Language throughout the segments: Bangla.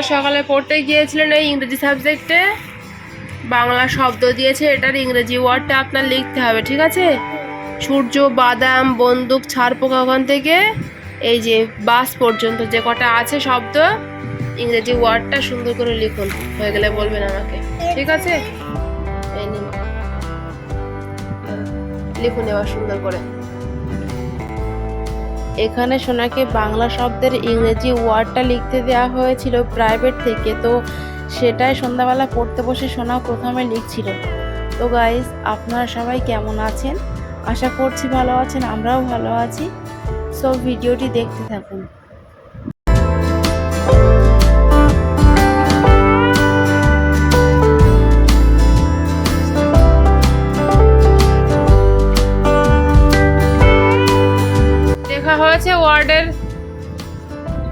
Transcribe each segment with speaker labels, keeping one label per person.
Speaker 1: সোনা সকালে পড়তে গিয়েছিলেন এই ইংরেজি সাবজেক্টে। বাংলা শব্দ দিয়েছে, এটার ইংরেজি ওয়ার্ডটা আপনার লিখতে হবে, ঠিক আছে? সূর্য, বাদাম, বন্দুক, ছাড় পোকা ওখান থেকে। এই যে, বাস পর্যন্ত, যে কটা আছে শব্দ, ইংরেজি ওয়ার্ডটা সুন্দর করে লিখুন, হয়ে গেলে বলবেন আমাকে, ঠিক আছে? লিখুন এবার সুন্দর করে। এখানে সোনাকে বাংলা শব্দের ইংরেজি ওয়ার্ডটা লিখতে দেওয়া হয়েছিল প্রাইভেট থেকে। তো সেটাই সন্ধ্যাবেলা পড়তে বসে সোনা প্রথমে লিখছিল। তো গাইজ আপনারা সবাই কেমন আছেন? আশা করছি ভালো আছেন, আমরাও ভালো আছি। সো ভিডিওটি দেখতে থাকুন। হয়েছে ওয়ার্ডের?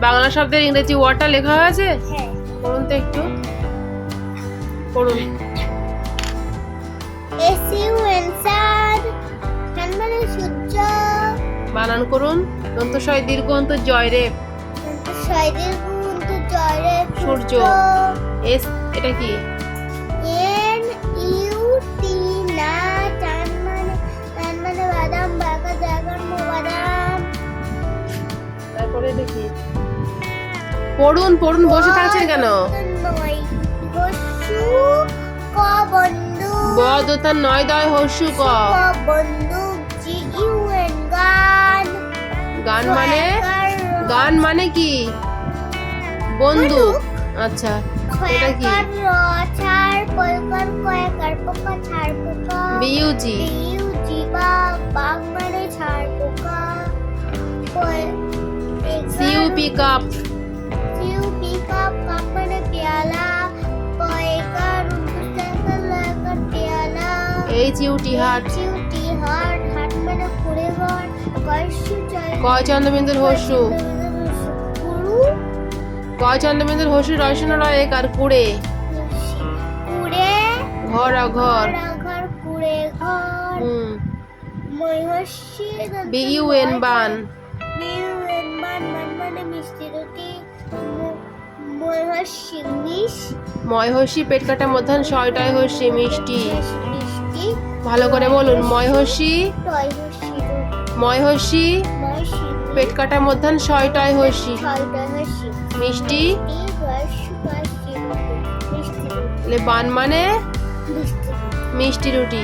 Speaker 1: বাংলা শব্দের ইংরেজি ওয়ার্ডটা লেখা হয়েছে?
Speaker 2: হ্যাঁ।
Speaker 1: পড়ুন তো একটু। পড়ুন। বানান করুন। দন্ত শয় দীর্ঘ অন্ত জয় রে সূর্য। এস এটা কি? পড়ুন পড়ুন বসে থাকছেন কেন?
Speaker 2: ক বন্ধু
Speaker 1: নয় দয় হস্যু ক।
Speaker 2: গান
Speaker 1: মানে? গান মানে কি? বন্দুক। আচ্ছা এটা কি?
Speaker 2: পয়কার কয়াকার পোকা ছাড় হাট
Speaker 1: কয় চন্দ্রবিন্দুর হস্যু। কয় চন্দ্রবিন্দুর হস্যু রয়সন রয় আর কুড়ে। ঘর ঘর বিইউএন বান।
Speaker 2: বিউএন মান
Speaker 1: পেট কাটা মধ্যাহ্ন ছয়টায় মিষ্টি।
Speaker 2: মিষ্টি।
Speaker 1: ভালো করে বলুন ময়হসি
Speaker 2: হসি
Speaker 1: ময়হসি পেট কাটা মধ্যাহ্ন ছয়টায়
Speaker 2: হসি
Speaker 1: মিষ্টি বান মানে
Speaker 2: মিষ্টি
Speaker 1: রুটি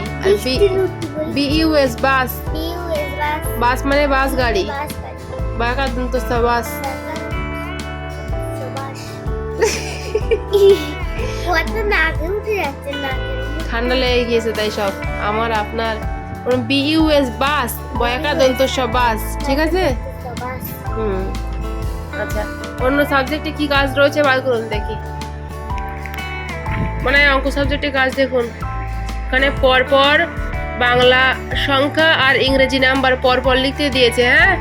Speaker 1: বিইউএস বাস।
Speaker 2: বাস।
Speaker 1: মানে বাস গাড়ি। বাঁকা দন্তস্থ বাস।
Speaker 2: কত নাকে উঠে যাচ্ছে নাকে।
Speaker 1: ঠান্ডা লেগে গিয়েছে, তাই সব। আমার আপনার বিইউএস বাস বয়াকা দন্তস্ব বাস, ঠিক আছে? হুম। আচ্ছা অন্য সাবজেক্টে কি কাজ রয়েছে বার করুন দেখি। মানে অঙ্ক সাবজেক্টে কাজ দেখুন। এখানে পরপর বাংলা সংখ্যা আর ইংরেজি নাম্বার পরপর লিখতে দিয়েছে হ্যাঁ?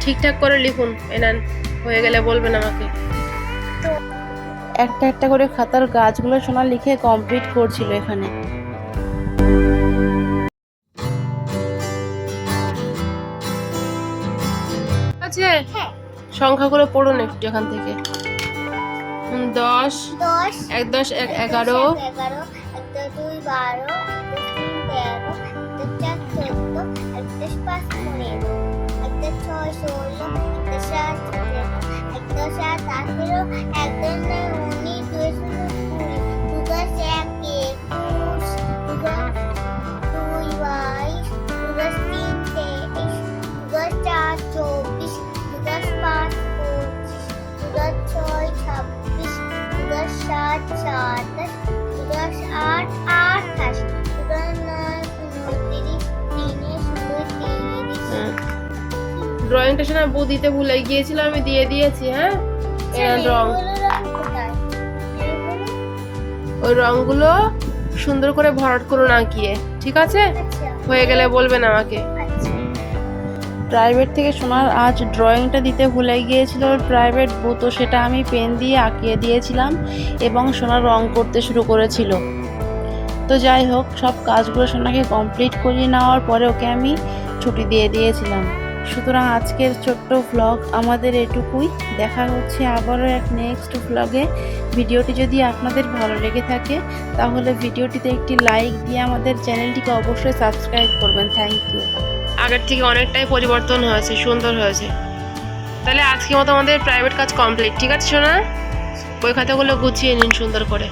Speaker 1: ঠিকঠাক করে লিখুন, এনান। হয়ে গেলে বলবেন আমাকে। একটা একটা করে খাতার গাছগুলো সোনা লিখে কমপ্লিট করছিল এখানে। আছে?
Speaker 2: হ্যাঁ।
Speaker 1: সংখ্যাগুলো পড়ুন একটু এখান থেকে। দশ
Speaker 2: দশ
Speaker 1: এক দশ এক এগারো
Speaker 2: ছয় ষোলো একটা সাত একটা সাত আঠেরো একটা
Speaker 1: ড্রয়িংটা শোনা বউ দিতে ভুলে গিয়েছিল আমি দিয়ে দিয়েছি হ্যাঁ? এনান রং? ওই রংগুলো সুন্দর করে ভরাট করুন আঁকিয়ে ঠিক আছে?
Speaker 2: আচ্ছা।
Speaker 1: হয়ে গেলে বলবেন আমাকে।
Speaker 2: আচ্ছা।
Speaker 1: প্রাইভেট থেকে সোনার আজ ড্রয়িংটা দিতে ভুলে গিয়েছিল প্রাইভেট বউ তো সেটা আমি পেন দিয়ে আঁকিয়ে দিয়েছিলাম এবং সোনা রং করতে শুরু করেছিল। তো যাই হোক সব কাজগুলো সোনাকে কমপ্লিট করিয়ে নেওয়ার পরে ওকে আমি ছুটি দিয়ে দিয়েছিলাম।
Speaker 3: সুতরাং আজকের ছোট্ট ভ্লগ আমাদের এটুকুই। দেখা হচ্ছে আবারও এক নেক্সট ভ্লগে ভিডিওটি যদি আপনাদের ভালো লেগে থাকে, তাহলে ভিডিওটিতে একটি লাইক দিয়ে আমাদের চ্যানেলটিকে অবশ্যই সাবস্ক্রাইব করবেন। থ্যাংক ইউ
Speaker 1: আগের থেকে অনেকটাই পরিবর্তন হয়েছে, সুন্দর হয়েছে। তাহলে আজকে মতো আমাদের প্রাইভেট কাজ কমপ্লিট ঠিক আছে শোনা বই খাতাগুলো গুছিয়ে নিন সুন্দর করে।